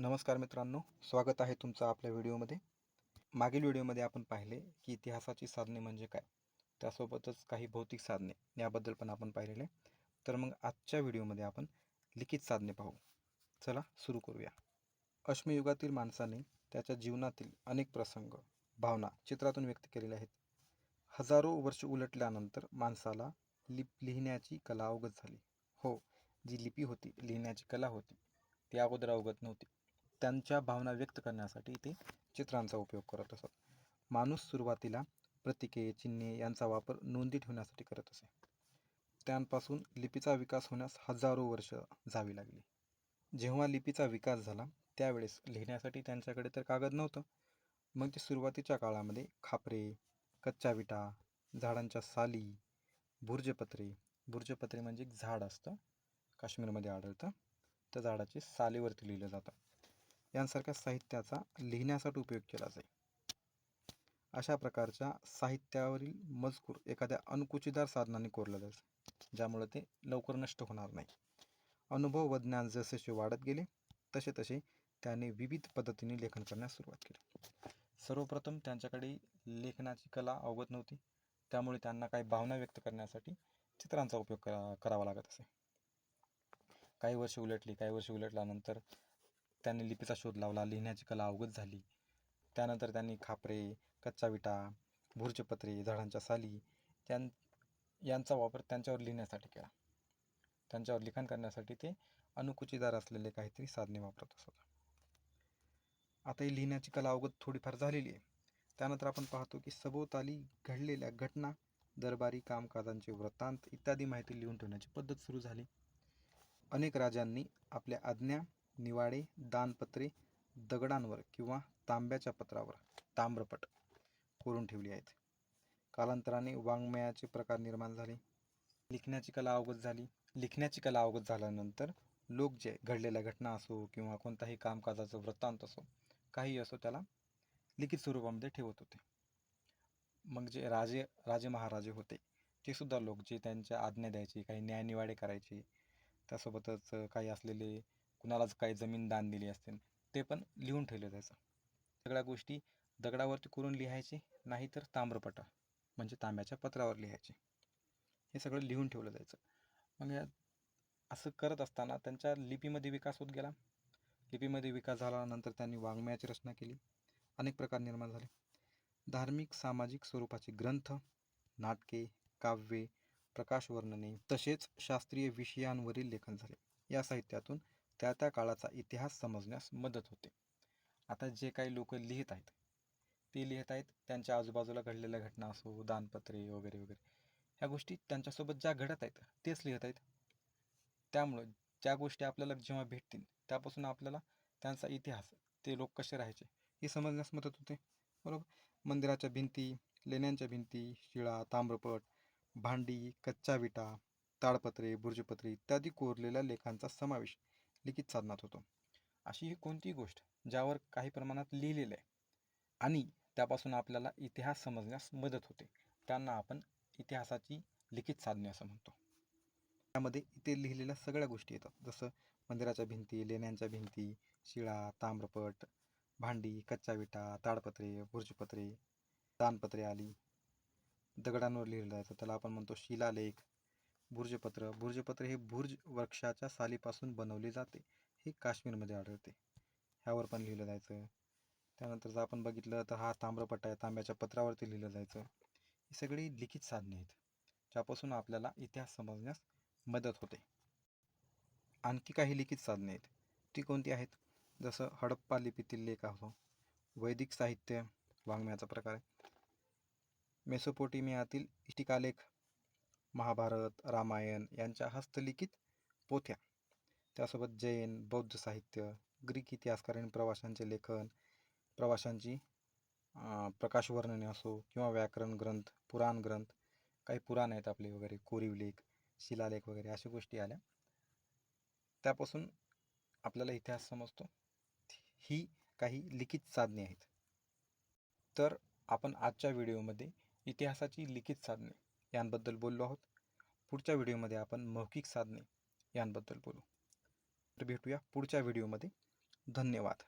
नमस्कार मित्रांनो स्वागत आहे तुमचं आपल्या व्हिडिओमध्ये. मागील व्हिडिओमध्ये आपण पाहिले की इतिहासाची साधने म्हणजे काय? त्यासोबतच काही भौतिक साधने याबद्दल पण आपण पाहिलेले. तर मग आजच्या व्हिडिओमध्ये आपण लिखित साधने पाहू. चला सुरू करूया. अश्मयुगातील माणसाने त्याच्या जीवनातील अनेक प्रसंग भावना चित्रातून व्यक्त केलेल्या आहेत. हजारो वर्ष उलटल्यानंतर माणसाला लिप लिहिण्याची कला अवगत झाली. हो जी लिपी होती लिहिण्याची कला होती ती अगोदर अवगत नव्हती. त्यांच्या भावना व्यक्त करण्यासाठी ते चित्रांचा उपयोग करत असत. माणूस सुरुवातीला प्रतीके चिन्हे यांचा वापर नोंदी ठेवण्यासाठी करत असे. त्यांपासून लिपीचा विकास होण्यास हजारो वर्ष जावी लागली. जेव्हा लिपीचा विकास झाला त्यावेळेस लिहिण्यासाठी त्यांच्याकडे तर कागद नव्हतं. मग ते सुरुवातीच्या काळामध्ये खापरे कच्च्या विटा झाडांच्या साली भुर्जपत्रे भुर्जपत्रे म्हणजे एक झाड असतं काश्मीरमध्ये आढळतं. त्या झाडाचे सालीवरती लिहिलं जातं. यांसारख्या साहित्याचा लिहिण्यासाठी उपयोग केला जाई अशा प्रकारच्या साहित्यावरील मजकूर एखाद्या अणकुचीदार साधनाने कोरलं जायचं ज्यामुळे ते लवकर नष्ट होणार नाही. अनुभव व ज्ञान जसजसे वाढत गेले तसे तसे त्याने विविध पद्धतीने लेखन करण्यास सुरुवात केली. सर्वप्रथम त्यांच्याकडे लेखनाची कला अवगत नव्हती त्यामुळे त्यांना काही भावना व्यक्त करण्यासाठी चित्रांचा उपयोग करा करावा लागत असे. काही वर्ष उलटली काही वर्ष उलटल्यानंतर त्यांनी लिपीचा शोध लावला लिहिण्याची कला अवगत झाली. त्यानंतर त्यांनी खापरे कच्चा विटा भुर्जपत्रे झाडांच्या साली त्यां यांचा वापर त्यांच्यावर लिहिण्यासाठी केला. त्यांच्यावर लिखाण करण्यासाठी ते अनुकुचीदार असलेले काहीतरी साधने वापरत असत. आता ही लिहिण्याची कला अवगत थोडीफार झालेली आहे. त्यानंतर आपण पाहतो की सभोवताली घडलेल्या घटना दरबारी कामकाजांचे वृत्तांत इत्यादी माहिती लिहून ठेवण्याची पद्धत सुरू झाली. अनेक राजांनी आपल्या आज्ञा निवाडे दानपत्रे दगडांवर किंवा तांब्याच्या पत्रावर ताम्रपट कोरून ठेवली आहेत. कालांतराने वाङ्मयाचे प्रकार निर्माण झाले. लिखण्याची कला अवगत झाली. लिखण्याची कला अवगत झाल्यानंतर लोक जे घडलेल्या घटना असो किंवा कोणताही कामकाजाचं वृत्तांत असो काही असो त्याला लिखित स्वरूपामध्ये ठेवत होते. मग जे राजे राजे महाराजे होते ते सुद्धा लोक जे त्यांच्या आज्ञा द्यायचे काही न्यायनिवाडे करायचे त्यासोबतच काही असलेले कुणालाच काही जमीन दान दिली असते. ते पण लिहून ठेवलं जायचं सगळ्या गोष्टी दगडावरती करून लिहायचे नाहीतर ताम्रपटा म्हणजे तांब्याच्या पत्रावर लिहायचे. हे सगळं लिहून ठेवलं जायचं. मग या असं करत असताना त्यांच्या लिपीमध्ये विकास होत गेला. लिपीमध्ये विकास झाल्यानंतर त्यांनी वाङ्मयाची रचना केली. अनेक प्रकार निर्माण झाले. धार्मिक सामाजिक स्वरूपाचे ग्रंथ नाटके काव्ये प्रकाशवर्णने तसेच शास्त्रीय विषयांवरील लेखन झाले. या साहित्यातून त्या त्या काळाचा इतिहास समजण्यास मदत होते. आता जे काही लोक लिहित आहेत ते लिहित आहेत त्यांच्या आजूबाजूला घडलेल्या घटना असो दानपत्रे वगैरे वगैरे ह्या गोष्टी त्यांच्यासोबत ज्या घडत आहेत तेच लिहित आहेत. त्यामुळं ज्या गोष्टी आपल्याला जेव्हा भेटतील त्यापासून आपल्याला त्यांचा इतिहास ते लोक कसे राहायचे हे समजण्यास मदत होते. बरोबर? मंदिराच्या भिंती लेण्यांच्या भिंती शिळा ताम्रपट भांडी कच्च्या विटा ताडपत्रे बुर्जपत्रे इत्यादी कोरलेल्या लेखांचा समावेश लिखित साधनात होतो. अशी ही कोणतीही गोष्ट ज्यावर काही प्रमाणात लिहिलेलं आहे आणि त्यापासून आपल्याला इतिहास समजण्यास मदत होते त्यांना आपण इतिहासाची लिखित साधने असं म्हणतो. त्यामध्ये इथे लिहिलेल्या सगळ्या गोष्टी येतात. जसं मंदिराच्या भिंती लेण्यांच्या भिंती शिळा ताम्रपट भांडी कच्च्या विटा ताडपत्रे भुर्जपत्रे दानपत्रे आली. दगडांवर लिहिलं जातं त्याला आपण म्हणतो शिलालेख. भुर्जपत्र भुर्जपत्र हे भुर्ज वृक्षाच्या सालीपासून बनवले जाते. हे काश्मीरमध्ये आढळते. ह्यावर पण लिहिलं जायचं. त्यानंतर जर आपण बघितलं तर हा ताम्रपट्टा आहे. तांब्याच्या पत्रावरती लिहिलं जायचं. ही सगळी लिखित साधने आहेत ज्यापासून आपल्याला इतिहास समजण्यास मदत होते. आणखी काही लिखित साधने आहेत. ती कोणती आहेत? जसं हडप्पा लिपीतील लेख असो वैदिक साहित्य वाङ्मयाचा प्रकार आहे. मेसोपोटेमियातील इष्टिकालेख महाभारत रामायण यांच्या हस्तलिखित पोथ्या. त्यासोबत जैन बौद्ध साहित्य ग्रीक इतिहासकालीन प्रवाशांचे लेखन प्रवाशांची प्रकाशवर्णने असो किंवा व्याकरण ग्रंथ पुराण ग्रंथ काही पुराण आहेत आपले वगैरे कोरीव लेख शिलालेख वगैरे अशा गोष्टी आल्या. त्यापासून आपल्याला इतिहास समजतो. ही काही लिखित साधने आहेत. तर आपण आजच्या व्हिडिओमध्ये इतिहासाची लिखित साधने यांबद्दल बोललो आहोत. पुढच्या व्हिडिओमध्ये आपण मौखिक साधने यांबद्दल बोलू. तर भेटूया पुढच्या व्हिडिओमध्ये. धन्यवाद.